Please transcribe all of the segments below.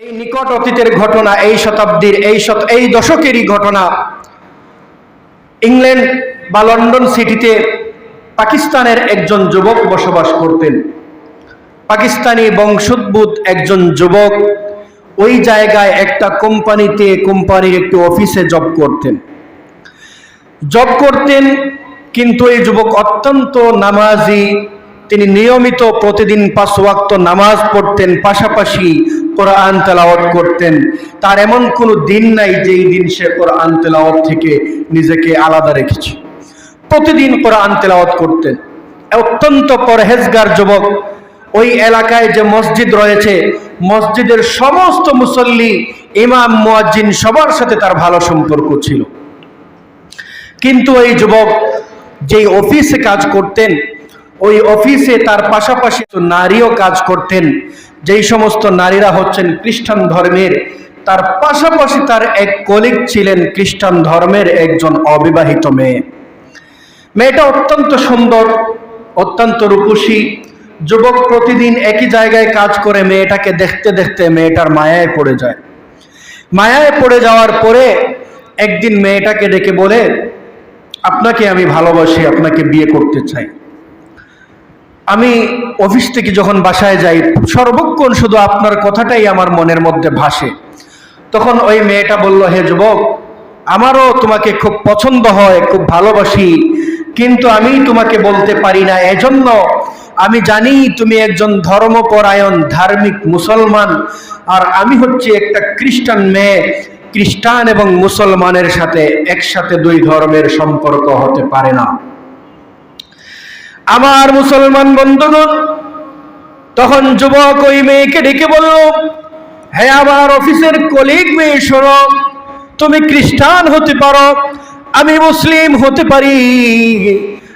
এই নিকট অতীতের ঘটনা, এই শতাব্দীর, এই এই দশকেরই ঘটনা, ইংল্যান্ড বা লন্ডন সিটিতে পাকিস্তানের একজন যুবক বসবাস করতেন। পাকিস্তানি বংশোদ্ভূত একজন যুবক ওই জায়গায় একটা কোম্পানিতে, কোম্পানির একটি অফিসে জব করতেন। জব করতেন, কিন্তু এই যুবক অত্যন্ত নামাজি, তিনি নিয়মিত প্রতিদিন পাঁচ ওয়াক্ত নামাজ পড়তেন, পাশাপাশি কোরআন তেলাওয়াত করতেন। তার এমন কোনো দিন নাই যেই দিন সে কোরআন তেলাওয়াত থেকে নিজেকে আলাদা রেখেছে। প্রতিদিন কোরআন তেলাওয়াত করতেন। অত্যন্ত পরহেজগার যুবক। ওই এলাকায় যে মসজিদ রয়েছে, মসজিদের সমস্ত মুসল্লি, ইমাম, মুয়াজ্জিন সবার সাথে তার ভালো সম্পর্ক ছিল। কিন্তু এই যুবক যেই অফিসে কাজ করতেন, ওই অফিসে তার পাশাপাশি নারীও কাজ করতেন। যেই সমস্ত নারীরা হচ্ছেন খ্রিস্টান ধর্মের, তার পাশাপাশি তার এক কলিগ ছিলেন খ্রিস্টান ধর্মের একজন অবিবাহিত মেয়ে। মেয়েটা অত্যন্ত সুন্দর, অত্যন্ত রূপসী, যুবক প্রতিদিন একই জায়গায় কাজ করে মেয়েটাকে দেখতে দেখতে মেয়েটার মায়ায় পড়ে যায়। মায়ায় পড়ে যাওয়ার পরে একদিন মেয়েটাকে ডেকে বলে, আপনাকে আমি ভালোবাসি, আপনাকে বিয়ে করতে চাই। আমি অফিস থেকে যখন বাসায় যাই, সর্বক্ষণ শুধু আপনার কথাটাই আমার মনের মধ্যে ভাসে। তখন ওই মেয়েটা বলল, হে যুবক, আমারও তোমাকে খুব পছন্দ হয়, খুব ভালোবাসি, কিন্তু আমি তোমাকে বলতে পারি না। এজন্য আমি জানি তুমি একজন ধর্মপরায়ণ, ধার্মিক মুসলমান, আর আমি হচ্ছে একটা খ্রিস্টান মেয়ে। খ্রিস্টান এবং মুসলমানের সাথে একসাথে দুই ধর্মের সম্পর্ক হতে পারে না। আমার মুসলমান বন্ধুগণ, তখন যুবক ওই মেয়েকে ডেকে বলল হ্যাঁ আমার অফিসের কলিগ মেয়ে, শোনো, তুমি খ্রিস্টান হতে পারো, আমি মুসলিম হতে পারি।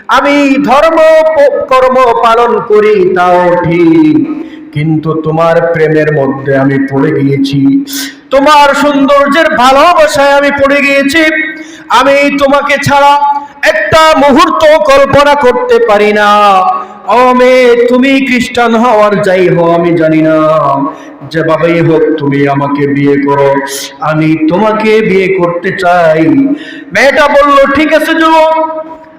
আমি ধর্ম কর্ম পালন করি, তাও ঠিক। কিন্তু তোমার প্রেমের মধ্যে আমি পড়ে গিয়েছি। তোমার সৌন্দর্যের ভালোবাসায় আমি পড়ে গিয়েছি। আমি তোমাকে ছাড়া একটা মুহূর্ত কল্পনা করতে পারি না। ও তুমি খ্রিস্টান হওয়ার যাই হও, আমি জানি না। যেভাবেই হোক, তুমি আমাকে বিয়ে করো। আমি তোমাকে বিয়ে করতে চাই। মেয়েটা বলল, ঠিক আছে যুবক,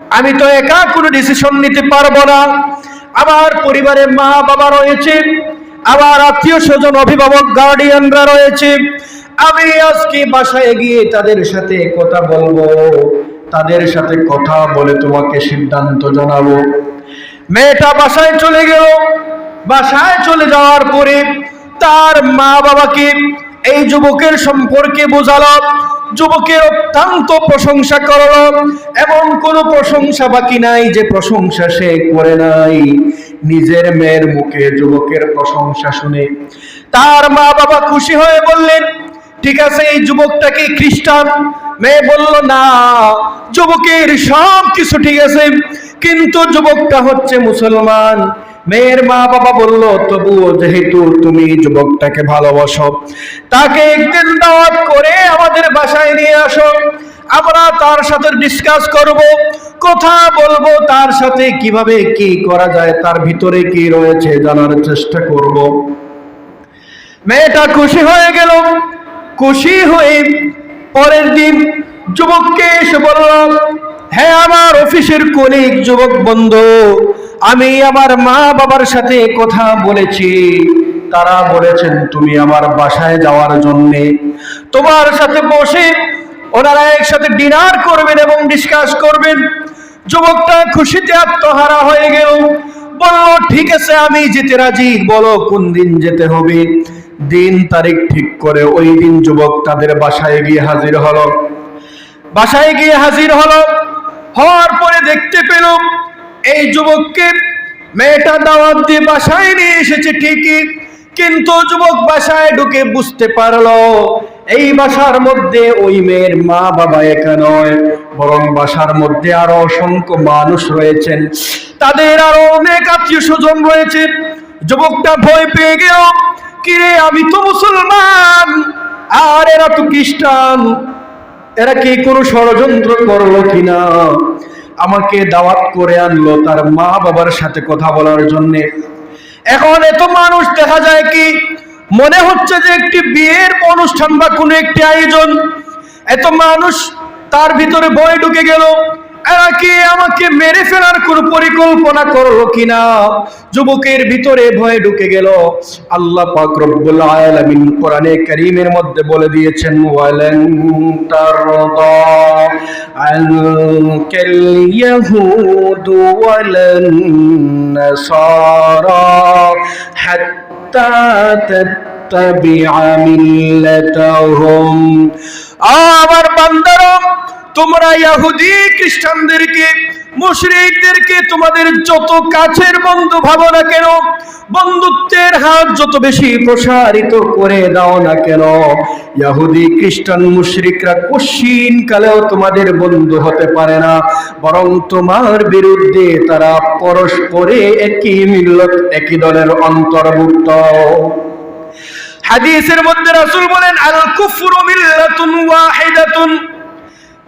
আমি তো একা কোনো ডিসিশন নিতে পারব না। আমার পরিবারে মা বাবা রয়েছে, আমার আত্মীয় স্বজন অভিভাবক গার্ডিয়ানরা রয়েছে। আমি আজকে বাসায় গিয়ে তাদের সাথে কথা বলব। তাদের সাথে কথা বলে তোমাকে সিদ্ধান্ত জানাব। মেয়েটা বাসায় চলে গেল। বাসায় চলে যাওয়ার পরে তার মা বাবাকে এই যুবকের সম্পর্কে বোঝালো যুবকের অত্যন্ত প্রশংসা করল এমন কোনো প্রশংসা বাকি নাই যে প্রশংসা সে করে নাই। নিজের মেয়ের মুখে যুবকের প্রশংসা শুনে তার মা বাবা খুশি হয়ে বললেন ঠিক আছে, এই যুবকটাকে খ্রিস্টান? মেয়ে বলল, না, যুবকের সব কিছু ঠিক আছে, কিন্তু যুবকটা হচ্ছে মুসলমান। মেয়ের মা বাবা বলল, তবুও যেহেতু তুমি যুবকটাকে ভালোবাসো, তাকে একদিন দাওয়াত করে আমাদের বাসায় নিয়ে আসো। আমরা তার সাথে ডিসকাস করব, কথা বলব, তার সাথে কীভাবে কি করা যায়, তার ভিতরে কি রয়েছে জানার চেষ্টা করব। মেয়েটা খুশি হয়ে গেল। খুশি হয়ে পরের দিন যুবককে এসে বলল হ্যাঁ আমার অফিসের কলিগ, যুবক বন্ধু, আমি আমার মা বাবার সাথে কথা বলেছি। তারা বলেছেন, তুমি আমার বাসায় যাওয়ার জন্য তোমার সাথে বসে ওনারা একসাথে ডিনার করবেন এবং ডিসকাস করবেন। যুবকটা খুশিতে আত্মহারা হয়ে গেল। বলল, ঠিক আছে, আমি যেতে রাজি। বলো কোন দিন যেতে হবে? দিন তারিখ ঠিক করে ওই দিন যুবক তাদের বাসায় গিয়ে হাজির হলো। বাসায় গিয়ে হাজির হলো, হওয়ার পরে দেখতে পেল এই যুবককে মেয়েটা দাওয়াত দিয়ে বাসায় নিয়ে এসেছে ঠিকই, কিন্তু যুবক বাসায় ঢুকে বুঝতে পারল এই বাসার মধ্যে ওই মেয়ের মা বাবা একা নয়, বরং বাসার মধ্যে আরও অসংখ্য মানুষ রয়েছেন। তাদের আরও অনেক আত্মীয় স্বজন রয়েছে। যুবকটা ভয় পেয়ে গেল কিরে, আমি তো মুসলমান। আর এরা তো খ্রিস্টান। এরা কি কোনো ষড়যন্ত্র করল কিনা? আমাকে দাওয়াত করে আনলো তার মা বাবার সাথে কথা বলার জন্য। এখন এত মানুষ দেখা যায় কি, মনে হচ্ছে যে একটি বিয়ের অনুষ্ঠান বা কোনো একটি আয়োজন। এত মানুষ তার ভিতরে ভয় ঢুকে গেল। এরা কি আমাকে মেরে ফেলার কোনো পরিকল্পনা করল কিনা? যুবকের ভিতরে ভয় ঢুকে গেল। আল্লাহ পাক রব্বুল আলামিন কোরআনে কারীমের মধ্যে বলে দিয়েছেন ওয়ালান তারদা আনকাল ইয়াহুদু ওয়ালান নাসারা হাত্তা তাত্তাবিআ মিল্লাতাহুম। আমার বান্দারা তোমরা ইয়াহুদি খ্রিস্টানদেরকে, মুশরিকদেরকে, তোমাদের যত কাছের বন্ধু ভাবো না কেন, বন্ধুত্বের হাত যত বেশি প্রসারিত করে দাও না কেন, ইহুদি, খ্রিস্টান, মুশরিকরা কশিন কালেও তোমাদের বন্ধু হতে পারে না, বরং তোমার বিরুদ্ধে তারা পরস্পরে একই মিল্লত, একই দলের অন্তর্ভুক্ত। হাদিসের মধ্যে রাসূল বলেন আল কুফরু মিল্লাতুন ওয়াহিদাতুন।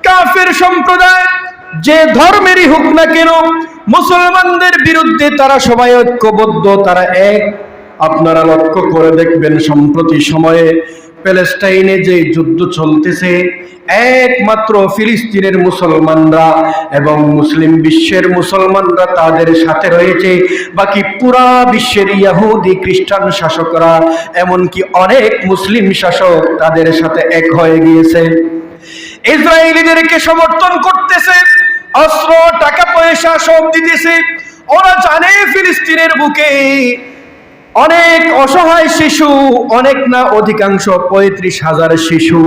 কাফের সম্প্রদায়, যে ধর্মেরই হোক না কেন, মুসলমানদের বিরুদ্ধে তারা সবাই ঐক্যবদ্ধ, তারা এক। আপনারা লক্ষ্য করে দেখবেন, সম্প্রতি সময়ে প্যালেস্টাইনে যে যুদ্ধ চলতেছে, একমাত্র ফিলিস্তিনের মুসলমানরা এবং মুসলিম বিশ্বের মুসলমানরা তাদের সাথে রয়েছে। বাকি পুরা বিশ্বের ইয়াহুদি খ্রিস্টান শাসকরা, এমনকি অনেক মুসলিম শাসক তাদের সাথে এক হয়ে গিয়েছে। ইসরায়েলিদেরকে সমর্থন করতেছে, অস্ত্র, টাকা পয়সা সব দিতেছে। ওরা জানে ফিলিস্তিনের বুকে অনেক অসহায় শিশু, অনেক না অধিকাংশ পঁয়ত্রিশ হাজার শিশু,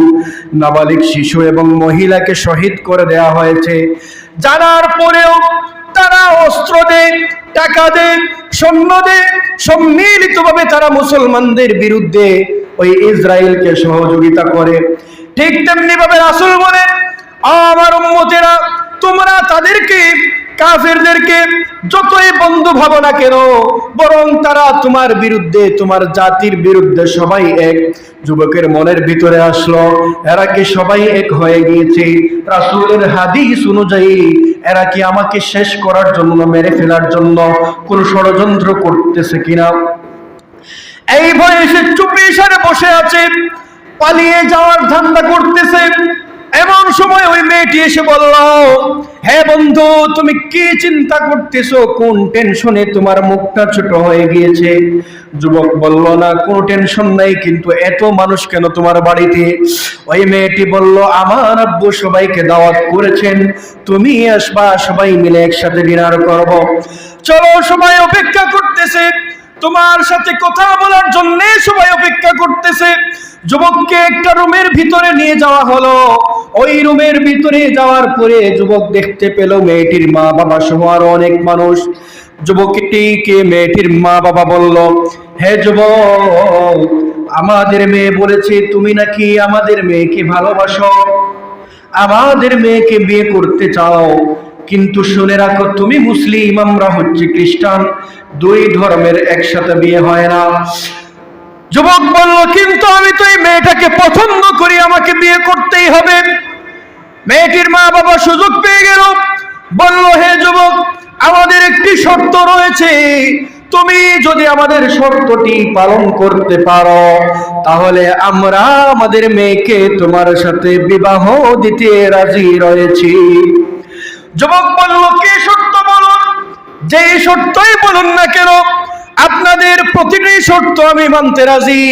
নাবালিক শিশু এবং মহিলাকে শহীদ করে দেয়া হয়েছে। জানার পরেও তারা অস্ত্র টাকা দেয় সৈন্য সম্মিলিতভাবে তারা মুসলমানদের বিরুদ্ধে ওই ইসরায়েলকে সহযোগিতা করে। ঠিক তেমনি ভাবে রাসুল বলেন আমার উম্মতেরা, তোমরা তাদেরকে, কাফেরদেরকে যতই বন্ধু ভাবো না কেন, বরং তারা তোমার বিরুদ্ধে, তোমার জাতির বিরুদ্ধে সবাই এক। যুবকের মনের ভিতরে আসলো, এরা কি সবাই এক হয়ে গিয়েছে? রাসূলের হাদিস অনুযায়ী, এরা কি আমাকে শেষ করার জন্য, মেরে ফেলার জন্য কোন ষড়যন্ত্র করতেছে কিনা? এই বয়সে চুপি সারে বসে আছে পালিয়ে যাওয়ার ধান্দা করতেছে। এমন সময় ওই মেয়েটি এসে বলল হ্যাঁ বন্ধু, তুমি কি চিন্তা করতেছো? কোন টেনশনে তোমার মুখটা ছোট হয়ে গিয়েছে? যুবক বলল, না, কোনো টেনশন নাই, কিন্তু এত মানুষ কেন তোমার বাড়িতে? ওই মেয়েটি বলল, আমার আব্বু সবাইকে দাওয়াত করেছেন, তুমি আসবা, সবাই মিলে একসাথে ডিনার করব। চলো, সবাই অপেক্ষা করতেছে। তোমার সাথে কথা বলার জন্য সবাই অপেক্ষা করতেছে। যুবককে একটা রুমের ভিতরে নিয়ে যাওয়া হলো। ওই রুমের ভিতরে যাওয়ার পরে যুবক দেখতে পেল মেয়েটির মা বাবা সহ আরও অনেক মানুষ। যুবকটিকে মেয়েটির মা বাবা বলল, হে যুবক, আমাদের মেয়ে বলেছে তুমি নাকি আমাদের মেয়েকে ভালোবাসো? আমাদের মেয়েকে বিয়ে করতে চাও? কিন্তু শুনে রাখো, তুমি মুসলিম, আমরা হচ্ছে খ্রিস্টান। দুই ধর্মের একসাথে বিয়ে হয় না। যুবক বলল, কিন্তু আমি তো এই মেয়েটাকে পছন্দ করি, আমাকে বিয়ে করতেই হবে। মেয়েটির মা বাবা সুযোগ পেয়ে গেল। বলল, হে যুবক, আমাদের একটি শর্ত রয়েছে। তুমি যদি আমাদের শর্তটি পালন করতে পারো, তাহলে আমরা আমাদের মেয়েকে তোমার সাথে বিবাহ দিতে রাজি রয়েছি। যুবক বলল, কি শর্ত বলুন? যে শর্তই বলুন না কেন, আপনাদের প্রতিটি শর্ত আমি মানতে রাজি।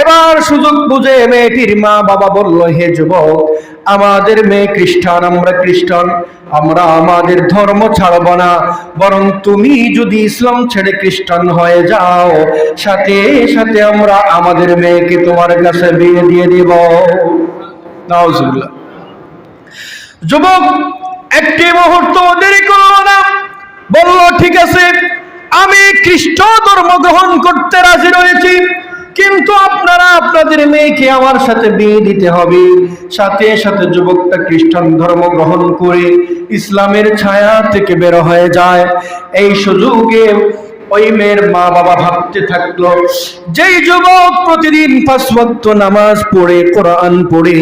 এবার সুযোগ বুঝে মেয়েটির মা বাবা বলল, হে যুবক, আমাদের মেয়ে খ্রিস্টান, আমরা খ্রিস্টান, আমরা আমাদের ধর্ম ছাড়ব না, বরং তুমি যদি ইসলাম ছেড়ে খ্রিস্টান হয়ে যাও, সাথে সাথে আমরা আমাদের মেয়েকে তোমার কাছে বিয়ে দিয়ে দিব। যুবক একটি মুহূর্ত দেরি করল না। বলল, ঠিক আছে, আমি খ্রিস্ট ধর্ম গ্রহণ করতে রাজি রয়েছি, কিন্তু আপনারা আপনাদের মেয়েকে আমার সাথে বিয়ে দিতে হবে। সাথে সাথে যুবকটা খ্রিস্টান ধর্ম গ্রহণ করে ইসলামের ছায়া থেকে বের হয়ে যায়। এই সুযোগে ওই মেয়ের মা বাবা ভাবতে থাকল, যেই যুবক প্রতিদিন পাঁচ নামাজ পড়ে, কোরআন পড়ে,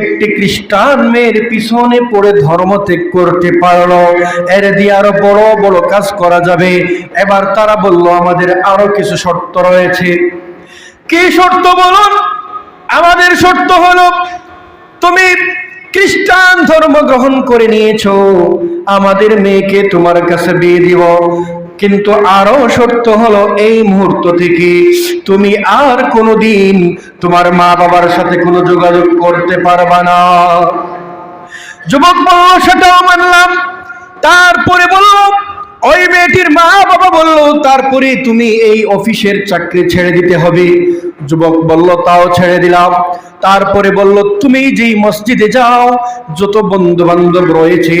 একটি খ্রিস্টান মেয়ের পিছনে পড়ে ধর্ম ত্যাগ করতে পারল, এর দিয়ে আরও বড় বড় কাজ করা যাবে। এবার তারা বলল, আমাদের আরও কিছু শর্ত রয়েছে। কি শর্ত বলুন? আমাদের শর্ত হলো, তুমি খ্রিস্টান ধর্ম গ্রহণ করে নিয়েছো। আমাদের মেয়েকে তোমার কাছে বিয়ে দিব। কিন্তু আরও সত্য হলো এই মুহূর্ত থেকে। তুমি আর কোনোদিন তোমার মা বাবার সাথে কোনো যোগাযোগ করতে পারবা না। যুবক বলল সেটাও মানলাম। তারপরে বলল, ওই মেয়েটির মা বাবা বলল, তারপরে তুমি এই অফিসের চাকরি ছেড়ে দিতে হবে। যুবক বলল, তাও ছেড়ে দিলাম। তারপরে বলল, তুমি যেই মসজিদে যাও, যত বন্ধু বান্ধব রয়েছে,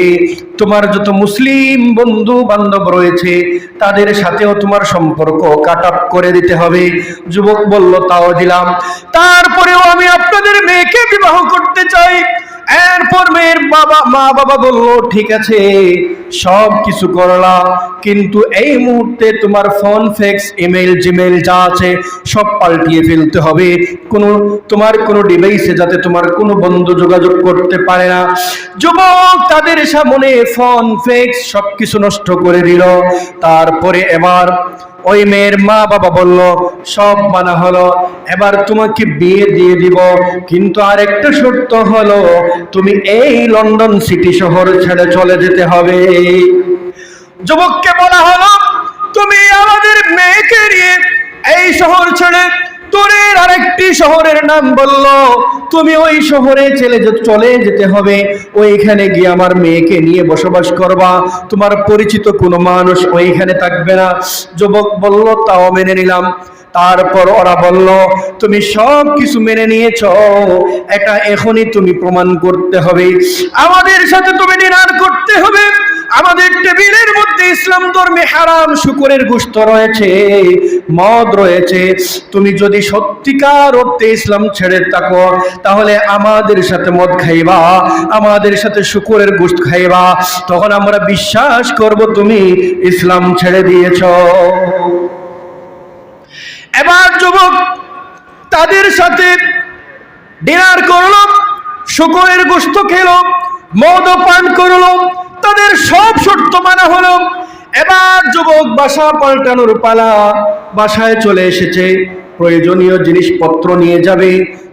তোমার যত মুসলিম বন্ধু বান্ধব রয়েছে, তাদের সাথেও তোমার সম্পর্ক কাট আপ করে দিতে হবে। যুবক বলল, তাও দিলাম। তারপরেও আমি আপনাদের মেয়েকে বিবাহ করতে চাই। এরপর মেয়ের বাবা, মা বাবা বলল, ঠিক আছে। সব কিছু করলা কিন্তু এই মুহূর্তে তোমার ফোন ফেক্স ইমেল জিমেল যা আছে, সব পাল্টিয়ে ফেলতে হবে। কোনো, তোমার কোনো ডিভাইসে যাতে তোমার কোনো বন্ধু যোগাযোগ করতে পারে না। যুবক, তাদের সামনে ফোন ফেক্স সব কিছু নষ্ট করে দিল। তারপরে এবার ওই মেয়ের মা বাবা বলল, সব মানা হলো। এবার তোমাকে বিয়ে দিয়ে দিব। কিন্তু আরেকটা শর্ত হলো, তুমি এই লন্ডন সিটি শহর ছেড়ে চলে যেতে হবে। যুবককে বলা হলো, তুমি আমাদের মেয়েকে নিয়ে এই শহর ছেড়ে তোরের আরেকটি শহরের নাম বলল। তুমি ওই শহরে চলে চলে যেতে হবে। ওইখানে গিয়ে আমার মেয়েকে নিয়ে বসবাস করবা। তোমার পরিচিত কোনো মানুষ ওইখানে থাকবে না। যুবক বলল, তাও মেনে নিলাম। তারপর ওরা বলল, তুমি সব কিছু মেনে নিয়েছ। এটা এখনই তুমি প্রমাণ করতে হবে। আমাদের সাথে তুমি ডিনার করতে হবে। আমাদের টেবিলের মধ্যে ইসলাম ধর্মে হারাম শুকুরের গোস্ত রয়েছে, মদ রয়েছে। তুমি যদি সত্যিকার অর্থে ইসলাম ছেড়ে থাকো, তাহলে আমাদের সাথে মদ খাইবা, আমাদের সাথে শুকুরের গোস্ত খাইবা। তখন আমরা বিশ্বাস করব তুমি ইসলাম ছেড়ে দিয়েছ। এবার যুবক তাদের সাথে ডিনার করল, শুকরের গোস্ত খেলো মদ পান করল তাদের সব শর্ত মানা হলো। এবার যুবক বাসা পাল্টানোর পালা। বাসায় চলে এসেছে। প্রয়োজনীয় জিনিসপত্র নিয়ে যাবে।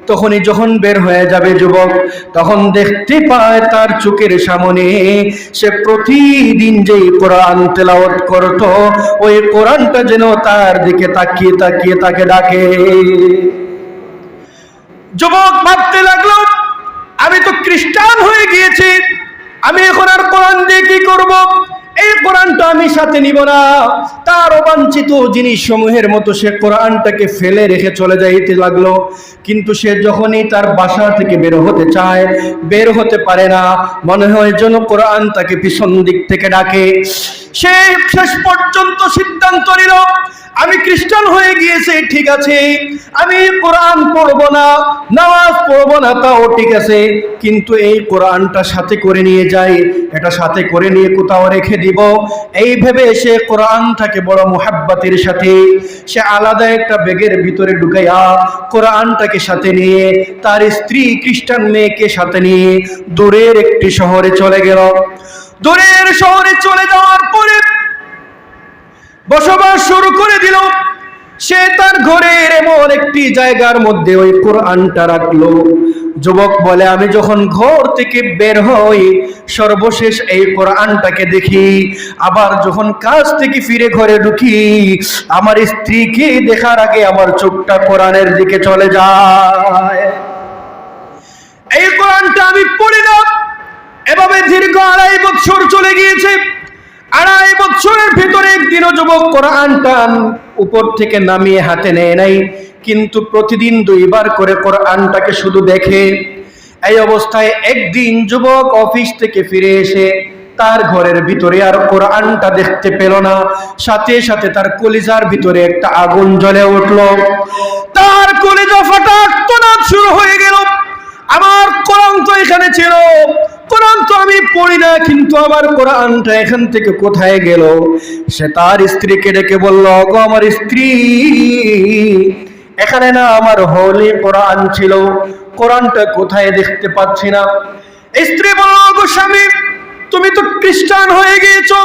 তখনই যখন বের হয়ে যাবে যুবক, তখন দেখতে পায় তার চোখের সামনে সে প্রতিদিন যেই কোরআন তেলাওয়াত করত, ওই কোরআনটা যেন তার দিকে তাকিয়ে তাকিয়ে তাকে ডাকে। যুবক ভাবতে লাগল, আমি তো খ্রিস্টান হয়ে গিয়েছি। আমি এখন আর কোরআন দিয়ে কি করব? এই কোরআনটা আমি সাথে নিব না। তার অবাঞ্ছিত জিনিস সমূহের মতো সে কোরআনটাকে ফেলে রেখে চলে যাইতে লাগল। কিন্তু সে যখনই তার বাসা থেকে বের হতে চায়, বের হতে পারে না। মনে হয় যেন কোরআন তাকে পিছন দিক থেকে ডাকে। সে শেষ পর্যন্ত সিদ্ধান্ত নিল আমি খ্রিস্টান হয়ে গিয়েছে, ঠিক আছে। আমি কোরআন পড়ব না, নামাজ পড়ব না, তাও ঠিক আছে। কিন্তু এই কোরআনটা সাথে করে নিয়ে যাই, এটা সাথে করে নিয়ে কোথাও রেখে দিব। এই ভেবে সে কোরআনটাকে বড় মোহাব্বাতের সাথে, সে আলাদা একটা ব্যাগের ভিতরে ঢুকাইয়া কোরআনটাকে সাথে নিয়ে, তার স্ত্রী খ্রিস্টান মেয়েকে সাথে নিয়ে দূরের একটি শহরে চলে গেল। দূরের শহরে চলে যাওয়ার পরে বসবাস শুরু করে দিল। সে তার ঘরের এমন একটি জায়গার মধ্যে ওই কোরআনটা রাখল। যুবক বলে, আমি যখন ঘর থেকে বের হই, সর্বশেষ এই কোরআনটাকে দেখি। আবার যখন কাজ থেকে ফিরে ঘরে ঢুকি, আমার স্ত্রীকে দেখার আগে আমার চোখটা কোরআনের দিকে চলে যায়। এই কোরআনটা আমি পড়ি না। এভাবে দীর্ঘ আড়াই বছর চলে গিয়েছে। বছরের ভিতরে একদিনও যুবক কোরআনটা উপর থেকে নামিয়ে হাতে নেয় নাই। কিন্তু প্রতিদিন দুইবার করে কোরআনটাকে শুধু দেখে। এই অবস্থায় একদিন যুবক অফিস থেকে ফিরে এসে তার ঘরের ভিতরে আর কোরআনটা দেখতে পেল না। সাথে সাথে তার কলিজার ভিতরে একটা আগুন জ্বলে উঠল। তার কলিজা ফাটা শুরু হয়ে গেল। আমার কোরআন তো এখানে ছিল। কোরআন তো আমি পড়ি না, কিন্তু আমার কোরআনটা এখান থেকে কোথায় গেল? সে তার স্ত্রীকে ডেকে বলল গো আমার স্ত্রী, এখানে না আমার হলে কোরআন ছিল, কোরআনটা কোথায় দেখতে পাচ্ছি না? স্ত্রী বলল গো স্বামী, তুমি তো খ্রিস্টান হয়ে গিয়েছো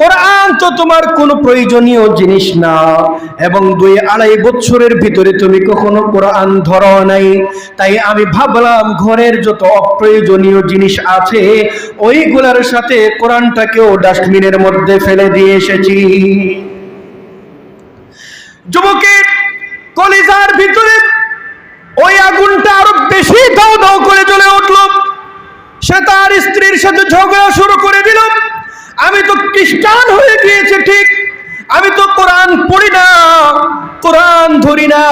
কোরআন তো তোমার কোনো প্রয়োজনীয় জিনিস না। এবং দুই আড়াই বছরের ভিতরে তুমি কখনো কোরআন ধরো নাই। তাই আমি ভাবলাম ঘরের যত অপ্রয়োজনীয় জিনিস আছে, ওইগুলার সাথে কোরআনটাকেও ডাস্টবিনের মধ্যে ফেলে দিয়ে এসেছি। যুবকের কলিজার ভিতরে ওই আগুনটা আরও বেশি দাও দাও করে জ্বলে উঠল। সে তার স্ত্রীর সাথে ঝগড়া শুরু করে দিল। আমি তো খ্রিস্টান হয়ে গিয়েছে, ঠিক? আমি তো কোরআন পড়ি না, কোরআন ধরি না,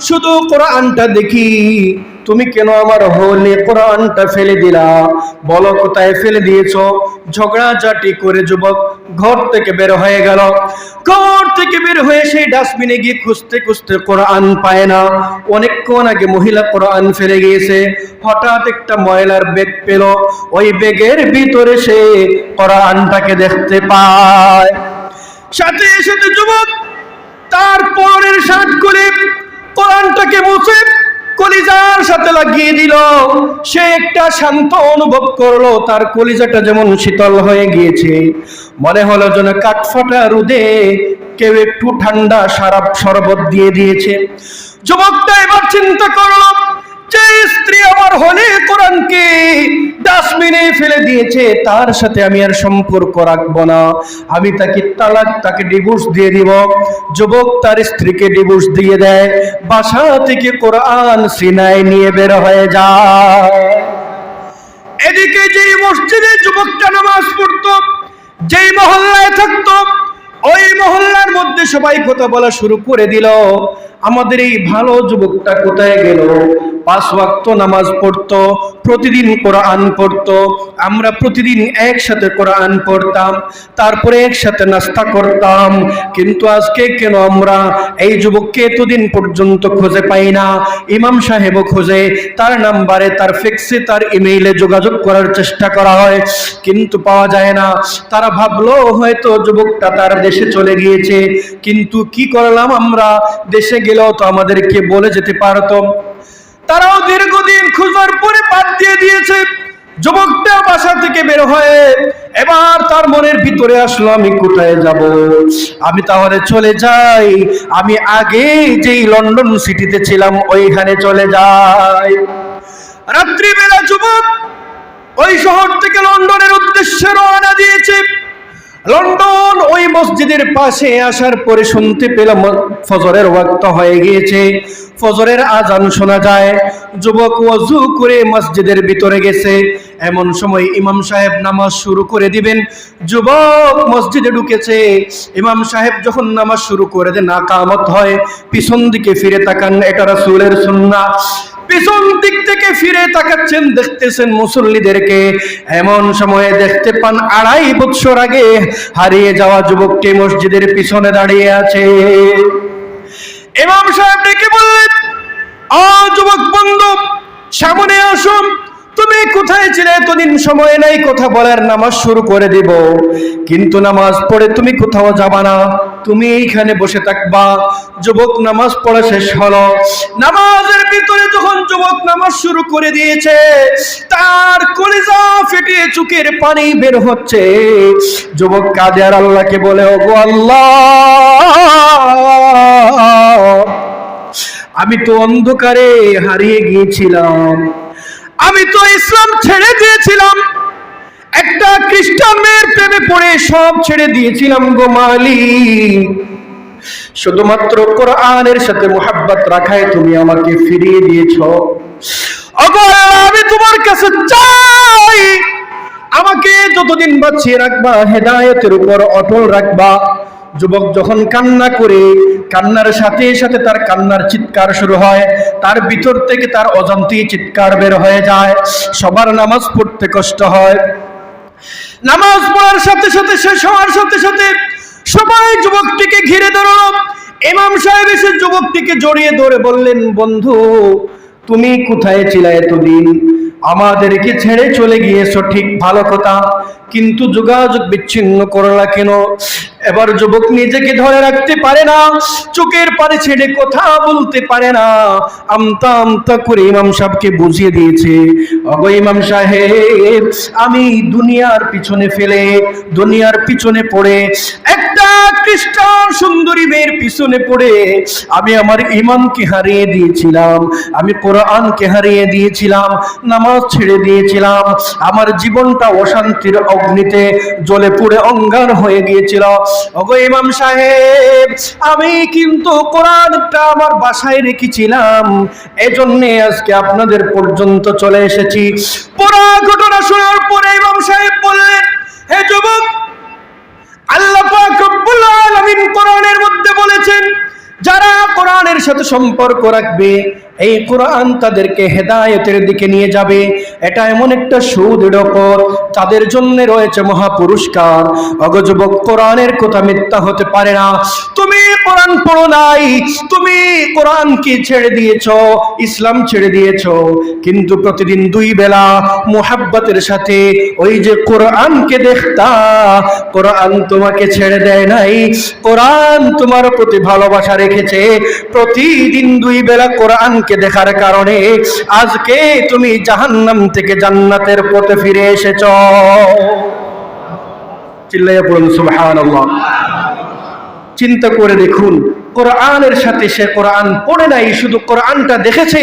শুধু কোরআনটা দেখি। তুমি কেন আমার হলে কোরআনটা ফেলে দিলা? বলো কোথায় ফেলে দিয়েছ? ঝগড়াঝাটি করে যুবক ঘর থেকে বের হয়ে গেল। ঘর থেকে বের হয়ে সেই ডাস্টবিনে গিয়ে খুঁজতে খুঁজতে কোরআন পায় না। অনেকক্ষণ আগে মহিলা কোরআন ফেলে গিয়েছে। হঠাৎ একটা ময়লার বেগ পেল। ওই বেগের ভিতরে সে কোরআনটাকে দেখতে পায়। সাথে সাথে যুবক তার পরের শার্ট খুলে কোরআনটাকে মুছে কলিজার সাথে লাগিয়ে দিল। সে একটা শান্ত অনুভব করল, তার কলিজাটা যেমন শীতল হয়ে গিয়েছে। মনে হলো যেন কাঠফাটা রুদে কেউ একটু ঠান্ডা সারা শরবত দিয়ে দিয়েছে। যুবকটা এবার চিন্তা করল যে স্ত্রী আমার হলে কোরআনকে ডাস্টবিনে ফেলে দিয়েছে, তার সাথে আমি আর সম্পর্ক রাখব না। আমি তাকে তালাক, তাকে ডিভোর্স দিয়ে দিব। যুবক তার স্ত্রীকে ডিভোর্স দিয়ে দেয়। বাসা থেকে কোরআন সিনায় নিয়ে বের হয়ে যায়। এদিকে যেই মসজিদে যুবকটা নামাজ পড়তো, যেই মহল্লায় থাকতো, ওই মহল্লার মধ্যে সবাই কথা বলা শুরু করে দিল। আমাদের এই ভালো যুবকটা কোথায় গেল? পাঁচ ওয়াক্ত নামাজ পড়তো, প্রতিদিন কোরআন পড়তো, আমরা প্রতিদিন একসাথে কোরআন পড়তাম, তারপরে একসাথে নাস্তা করতাম। কিন্তু আজকে কেন আমরা এই যুবককে এতদিন পর্যন্ত খুঁজে পাই না? ইমাম সাহেবও খোঁজে, তার নাম্বারে, তার ফিক্সে তার ইমেইলে যোগাযোগ করার চেষ্টা করা হয়, কিন্তু পাওয়া যায় না। তারা ভাবলো, হয়তো যুবকটা তার দেশে চলে গিয়েছে, কিন্তু কি করলাম আমরা? দেশে গেলেও তো আমাদেরকে বলে যেতে পারতো। তারাও দীর্ঘদিন খোঁজার পরে বাদ দিয়ে দিয়েছে। যুবকটা বাসা থেকে বের হয়ে এবার তার মনের ভিতরে আসলো, আমি কোথায় যাব? আমি তাহলে চলে যাই। আমি আগে যেই লন্ডন সিটিতে ছিলাম, ওইখানে চলে যাই। রাত্রিবেলা যুবক ওই শহর থেকে লন্ডনের উদ্দেশ্যে রওনা দিয়েছে। লন্ডন ওই মসজিদের পাশে আসার পরে শুনতে পেলাম ফজরের ওয়াক্ত হয়ে গিয়েছে। ফজরের আজান শোনা যায়, যুবক ওযু করে মসজিদের ভিতরে গেছে। এমন সময় ইমাম সাহেব নামাজ শুরু করে দিবেন। যুবক মসজিদে ঢুকেছে। ইমাম সাহেব যখন নামাজ শুরু করে দেন, আকামত হয়। পিছন দিকে ফিরে তাকান, এটা রাসূলের সুন্নাহ। পিছন দিক থেকে ফিরে তাকাচ্ছেন, দেখতেছেন মুসল্লিদেরকে। এমন সময়ে দেখতে পান আড়াই বৎসর আগে হারিয়ে যাওয়া যুবকটি মসজিদের পিছনে দাঁড়িয়ে আছে। ইমাম সাহেব ডেকে বললেন, আ যুবক বন্ধু, সামনে আসুন। তুমি কোথায় ছিলে? এতদিন সময় নাই, কথা বলার নামাজ শুরু করে দিব। কিন্তু নামাজ পড়ে তুমি কোথাও যাবা না। তুমি এইখানে বসে থাকবা। যুবক, নামাজ পড়া শেষ হলো। নামাজের ভিতরে যখন যুবক নামাজ শুরু করে দিয়েছে, তার কলিজা ফেটে চুকের পানি বের হচ্ছে। যুবক কাজে আর আল্লাহকে বলে, ওগো আল্লাহ, আমি তো অন্ধকারে হারিয়ে গিয়েছিলাম। আমি তো ইসলাম ছেড়ে দিয়েছিলাম। একটা খ্রিস্টান মেয়ের প্রেমে পড়ে সব ছেড়ে দিয়েছিলাম গো মালিক। শুধুমাত্র কোরআনের সাথে মোহাব্বত রাখায় তুমি আমাকে ফিরিয়ে দিয়েছ। আমি তোমার কাছে চাই। আমাকে যতদিন বাঁচিয়ে রাখবা, হেদায়তের উপর অটল রাখবা। যুবক যখন কান্না করে, কান্নার সাথে সাথে তার কান্নার চিৎকার শুরু হয়। তার ভিতর থেকে তার অজান্তেই চিৎকার বের হয়ে যায়। সবার নামাজ পড়তে কষ্ট হয়। নামাজ পড়ার সাথে সাথে, শেষ হওয়ার সাথে সাথে সবাই যুবকটিকে ঘিরে ধরল ইমাম সাহেব এসে যুবকটিকে জড়িয়ে ধরে বললেন, বন্ধু, তুমি কোথায় ছিলে এতদিন? আমাদেরকে ছেড়ে চলে গিয়েছো, ঠিক ভালো কথা। কিন্তু যোগাযোগ বিচ্ছিন্ন করলা কেন? এবার যুবক নিজেকে ধরে রাখতে পারে না, চোখের পারে ছেড়ে কথা বলতে পারে না। আমতা আমতা করে ইমাম সাহেবকে বুঝিয়ে দিয়েছে, অগো ইমাম সাহেব, আমি দুনিয়ার পিছনে ফেলে, দুনিয়ার পিছনে পড়ে, একটা খ্রিস্টান সুন্দরী মেয়ের পিছনে পড়ে, আমি আমার ইমানকে হারিয়ে দিয়েছিলাম, আমি কোরআনকে হারিয়ে দিয়েছিলাম, নামাজ ছেড়ে দিয়েছিলাম, আমার জীবনটা অশান্তির অগ্নিতে জ্বলে পুড়ে অঙ্গার হয়ে গিয়েছিল ওগো ইমাম সাহেব, আমি কিন্তু কোরআনটা আমার বাসায় রেখেছিলাম। এজন্য আজকে আপনাদের পর্যন্ত চলে এসেছি। পুরা ঘটনা শোনার পরে ইমাম সাহেব বললেন, হে যুবক, আল্লাহ পাক রব্বুল আলামিন কোরআনের মধ্যে বলেছেন যারা কোরআনের সাথে সম্পর্ক রাখবে, এই কোরআন তাদেরকে হেদায়েতের দিকে নিয়ে যাবে। এটা এমন একটা সুদৃঢ় পথ, তাদের জন্য রয়েছে মহা পুরস্কার অগযুবক কোরআনের কথা মিথ্যা হতে পারে না। তুমি কোরআন পড়ো নাই, তুমি কোরআনকে ছেড়ে দিয়েছ? ইসলাম ছেড়ে দিয়েছ। কিন্তু প্রতিদিন দুই বেলা মোহাব্বতের সাথে ওই যে কোরআনকে দেখতা, কোরআন তোমাকে ছেড়ে দেয় নাই। কোরআন তোমার প্রতি ভালোবাসা রেখেছে। প্রতিদিন দুই বেলা কোরআনকে দেখার কারণে আজকে তুমি জাহান্নাম থেকে জান্নাতের পথে ফিরে এসেছ। চিল্লাইয়া পড়ুন সুবহানাল্লাহ। চিন্তা করে দেখুন কোরআনের সাথে সে কোরআন পড়ে নাই, শুধু কোরআনটা দেখেছে,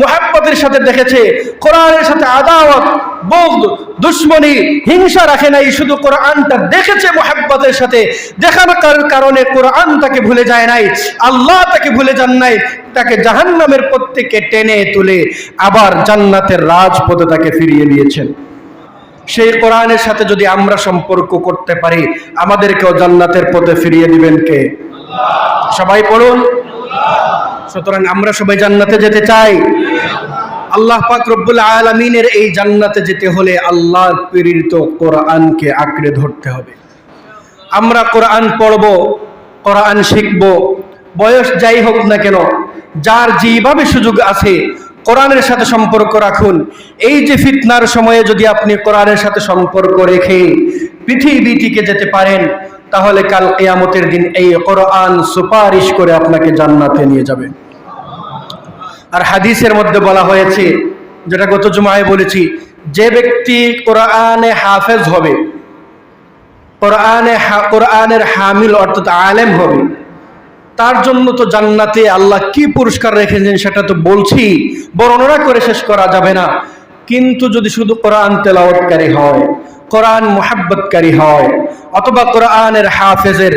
মোহাব্বতের সাথে দেখেছে, কোরআনের সাথে আদাওয়াত, বোধ, দুশ্মনী, হিংসা রাখে নাই, শুধু কোরআনটা দেখেছে মোহাব্বতের সাথে, দেখার কারণে কোরআন তাকে ভুলে যায় নাই, আল্লাহ তাকে ভুলে যান নাই, তাকে জাহান্নামের প্রত্যেকে টেনে তুলে আবার জান্নাতের রাজপথে তাকে ফিরিয়ে দিয়েছেন সেই কোরআনের সাথে যদি আমরা সম্পর্ক করতে পারি, আমাদেরকেও জান্নাতের পথে ফিরিয়ে দিবেন কে? সবাই পড়ুন। সুতরাং আমরা সবাই জান্নাতে যেতে চাই। আল্লাহ পাক রব্বুল আলমিনের এই জান্নাতে যেতে হলে আল্লাহর প্রেরিত কোরআনকে আঁকড়ে ধরতে হবে। আমরা কোরআন পড়ব, কোরআন শিখব, বয়স যাই হোক না কেন, যার যেভাবে সুযোগ আছে কোরআনের সাথে সম্পর্ক রাখুন। এই যে ফিতনার সময়ে যদি আপনি কোরআনের সাথে সম্পর্ক রেখে পৃথিবীটিকে যেতে পারেন তাহলে কাল কেয়ামতের দিন এই কোরআন সুপারিশ করে আপনাকে জান্নাতে নিয়ে যাবে। আর হাদিসের মধ্যে বলা হয়েছে, যেটা গত জুমায় বলেছি, যে ব্যক্তি কোরআনে হাফেজ হবে, কোরআনে কোরআনের হামিল অর্থাৎ আলেম হবে, তার জন্য তো জান্নাতে আল্লাহ কি পুরস্কার রেখেছেন সেটা তো বলছি, বর্ণনা করে শেষ করা যাবে না। কিন্তু যদি শুধু কোরআন তেলাওয়াতকারী হয় কোরআন মোহাব্বতকারী হয় অথবা কোরআনের হাফেজের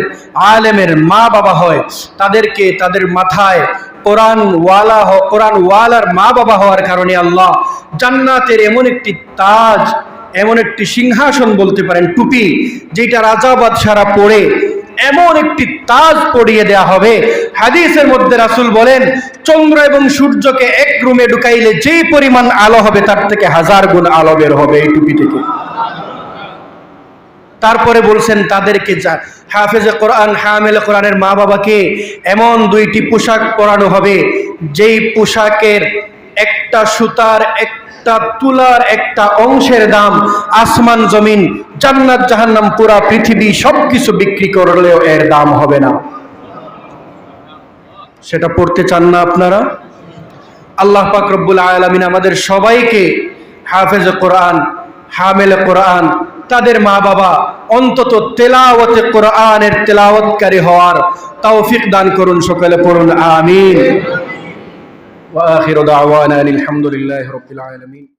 আলেমের মা বাবা হয়, তাদেরকে তাদের মাথায় কোরআন ওয়ালা কোরআন ওয়ালার মা বাবা হওয়ার কারণে আল্লাহ জান্নাতের এমন একটি তাজ, এমন একটি সিংহাসন বলতে পারেন, টুপি যেটা রাজা বাদশারা পড়ে এমন একটি তাজ পরিয়ে দেয়া হবে। হাদিসের মধ্যে রাসুল বলেন, চন্দ্র এবং সূর্যকে এক রুমে ঢুকাইলে যেই পরিমাণ আলো হবে তার থেকে হাজার গুণ আলো বের হবে এই টুপি থেকে। তারপরে বলছেন তাদেরকে যা, হাফেজে কোরআন, হামেল কোরআনের মা বাবাকে এমন দুইটি পোশাক পরানো হবে, যেই পোশাকের একটা সুতার, একটা তুলার, একটা অংশের দাম আসমান জমিন, জান্নাত, জাহান্নাম, পুরা পৃথিবী সবকিছু বিক্রি করলেও এর দাম হবে না। সেটা পড়তে চান না আপনারা? আল্লাহ পাক রব্বুল আমাদের সবাইকে হাফেজ কোরআন, হামেল কোরআন তাদের মা বাবা অন্তত তেলাওয়াতে কোরআনের তেলাওয়াতকারী হওয়ার তৌফিক দান করুন সকলে পড়ুন, আমিন। ওয়া আখিরু দাওয়ানা আলহামদুলিল্লাহি রাব্বিল আলামিন।